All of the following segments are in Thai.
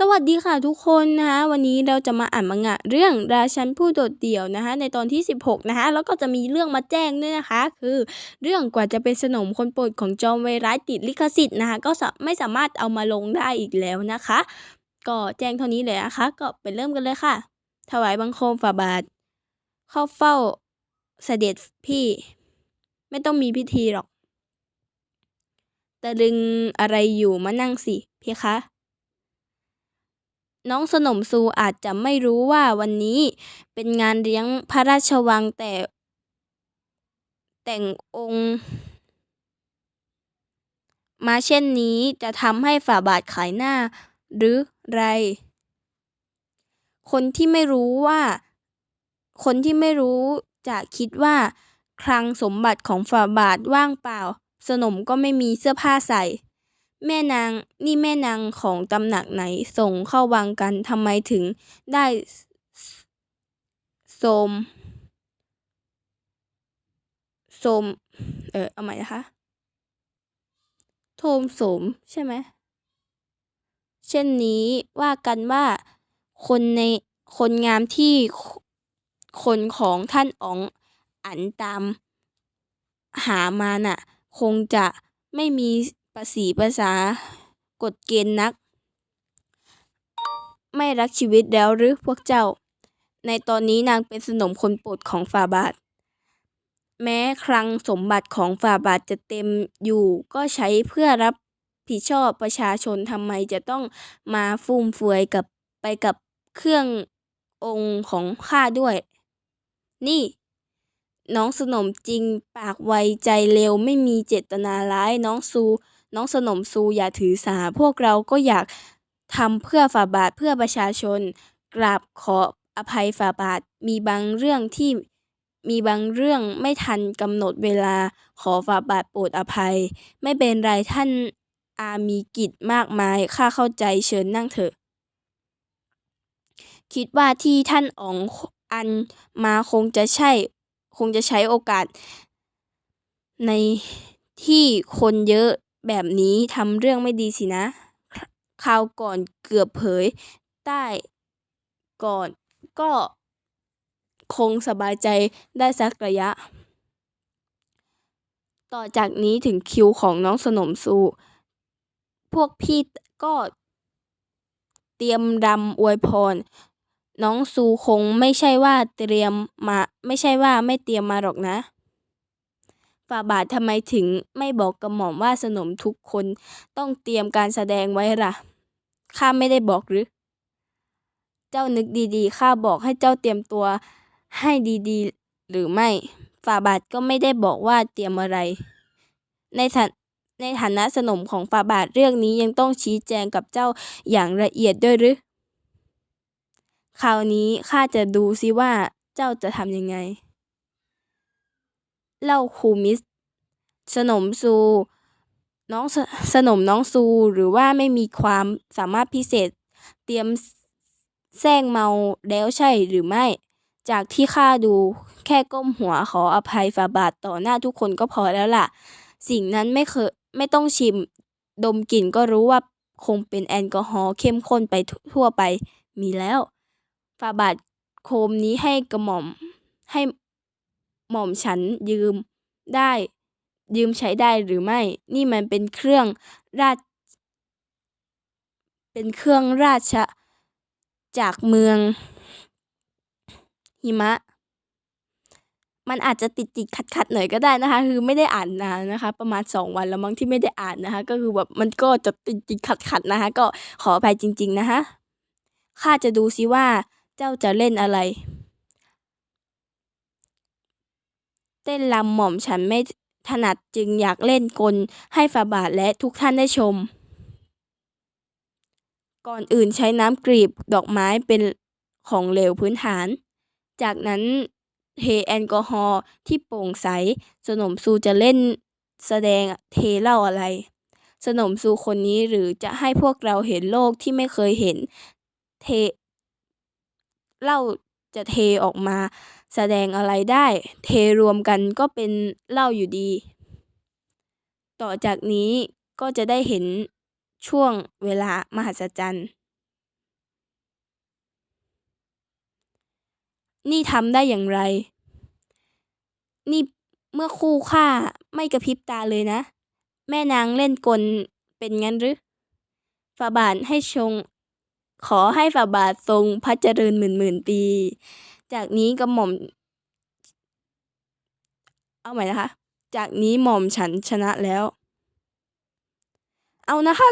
สวัสดีค่ะทุกคนนะคะวันนี้เราจะมาอ่านมังงะเรื่องราชันผู้โดดเดี่ยวนะคะในตอนที่ 16นะคะแล้วก็จะมีเรื่องมาแจ้งด้วยนะคะ คือ เรื่องกว่าจะเป็นสนมคนโปรดของจอมเวร้ายติดลิขสิทธิ์นะคะก็สะไม่สามารถเอามาลงได้อีกแล้วนะคะ ก็แจ้งเท่านี้เลยนะคะ ก็ไปเริ่มกันเลยค่ะ ถวายบังคมฝ่าบาท เข้าเฝ้าเสด็จพี่ ไม่ต้องมีพิธีหรอกตะลึงอะไรอยู่มานั่งสิเพคะ น้องสนมซูอาจจะไม่รู้ว่าวันนี้เป็นงานเลี้ยงพระราชวังแต่ แต่งองค์ มาเช่นนี้จะทำให้ฝ่าบาทขายหน้า หรือไร คนที่ไม่รู้ว่า คนที่ไม่รู้จะคิดว่า คลังสมบัติของฝ่าบาทว่างเปล่า สนมก็ไม่มีเสื้อผ้าใส่ แม่นางนี่แม่นางของตำหนักไหนส่งเข้าวังกันทำไมถึงได้โสมโสมเออเอาใหม่นะคะโทมโสมใช่ไหมเช่นนี้ว่ากันว่าคนในคนงามที่คนของท่านอ๋องอันตามหามาน่ะ คงจะไม่มี ประสีภาษากฎเกณฑ์นัก ไม่รักชีวิตแล้วหรือพวกเจ้า ในตอนนี้นางเป็นสนมคนโปรดของฝ่าบาท แม้คลังสมบัติของฝ่าบาทจะเต็มอยู่ก็ใช้เพื่อรับผิดชอบประชาชนทำไมจะต้องมาฟุ่มเฟือยกับไปกับเครื่ององค์ของข้าด้วย นี่ น้องสนมจริงปากไวใจเร็วไม่มีเจตนาร้ายน้องซู น้องสนมซูอย่าถือสา พวกเราก็อยากทำเพื่อฝ่าบาทเพื่อประชาชน กราบขออภัยฝ่าบาทมีบางเรื่องที่มีบางเรื่องไม่ทันกำหนดเวลาขอฝ่าบาทโปรดอภัย ไม่เป็นไรท่านอามีกิจมากมายข้าเข้าใจเชิญนั่งเถอะ คิดว่าที่ท่านอ๋องอันมาคงจะใช่ คงจะใช้โอกาส ในที่คนเยอะ แบบนี้ทำเรื่องไม่ดีสินะ คราวก่อนเกือบเผยใต้ก่อนก็คงสบายใจได้สักระยะ ต่อจากนี้ถึงคิวของน้องสนมซูพวกพี่ก็เตรียมรำอวยพร น้องซูคงไม่ใช่ว่าเตรียมมา ไม่ใช่ว่าไม่เตรียมมาหรอกนะ ฝ่าบาททำไมถึงไม่บอกกระหม่อมว่าสนมทุกคนต้องเตรียมการแสดงไว้ล่ะ ข้าไม่ได้บอกหรือ เจ้านึกดีๆ ข้าบอกให้เจ้าเตรียมตัวให้ดีๆ หรือไม่ ฝ่าบาทก็ไม่ได้บอกว่าเตรียมอะไร ในฐาในฐานะสนมของฝ่าบาทเรื่องนี้ยังต้องชี้แจงกับเจ้าอย่างละเอียดด้วยหรือ คราวนี้ข้าจะดูซิว่าเจ้าจะทำยังไง เล่าคูมิส สนมซู น้องสสนมน้องซูหรือว่าไม่มีความสามารถพิเศษ เตรียมแซงเมาแล้วใช่หรือไม่ จากที่ข้าดูแค่ก้มหัวขออภัยฝ่าบาทต่อหน้าทุกคนก็พอแล้วล่ะ สิ่งนั้นไม่เคยไม่ต้องชิม ดมกลิ่นก็รู้ว่าคงเป็นแอลกอฮอล์เข้มข้นไปทั่วไปมีแล้วฝ่าบาทโคมนี้ให้กระหม่อมให้ หม่อมฉันยืมได้ ยืมใช้ได้หรือไม่ นี่มันเป็นเครื่องราช เป็นเครื่องราชจากเมือง หิมะ มันอาจจะติดติดขัดขัดหน่อยก็ได้นะคะ คือไม่ได้อ่านนานนะคะ ประมาณสองวันแล้วมั้งที่ไม่ได้อ่านนะคะ ก็คือแบบมันก็จะติดติดขัดขัดนะคะ ก็ขออภัยจริง ๆ นะคะข้าจะดูซิว่าเจ้าจะเล่นอะไร เต้นรำหม่อมฉันไม่ถนัดจึงอยากเล่นกลให้ฝาบาทและทุกท่านได้ชม ก่อนอื่นใช้น้ำกรีบดอกไม้เป็นของเหลวพื้นฐาน จากนั้นเทแอลกอฮอล์ที่โปร่งใส สนมซูจะเล่นแสดงเทเล้าอะไร สนมซูคนนี้หรือจะให้พวกเราเห็นโลกที่ไม่เคยเห็น เทเล้าจะเทออกมา แสดงอะไรได้ เทรวมกันก็เป็นเล่าอยู่ดี ต่อจากนี้ก็จะได้เห็นช่วงเวลามหัศจรรย์ นี่ทำได้อย่างไร นี่เมื่อคู่ข้าไม่กระพริบตาเลยนะ แม่นางเล่นกลเป็นงั้นหรือฝาบาทให้ชง ขอให้ฝาบาททรงพระเจริญหมื่นหมื่นปี จากนี้กระหม่อม เอาใหม่นะคะ จากนี้หม่อมฉันชนะแล้ว เอานะคะ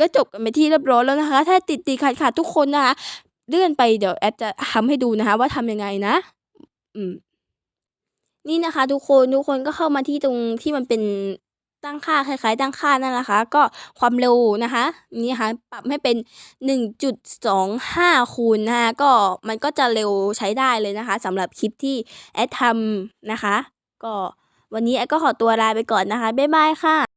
ก็จบกันไปที่เรียบร้อยแล้วนะคะ ถ้าติดติดขัดขัดทุกคนนะคะเลื่อนไปเดี๋ยวแอดจะทำให้ดูนะคะ ว่าทำยังไงนะ อืม นี่นะคะ ทุกคนทุกคนก็เข้ามาที่ตรงที่มันเป็น ตั้งค่าคล้ายๆตั้งค่านั่นแหละคะก็ความเร็วนะคะนี่ค่ะปรับให้เป็น 1.25 คูณนะคะก็มันก็จะเร็วใช้ได้เลยนะคะสำหรับคลิปที่แอดทำนะคะ ก็วันนี้แอดก็ขอตัวลาไปก่อนนะคะ บ๊ายบายค่ะ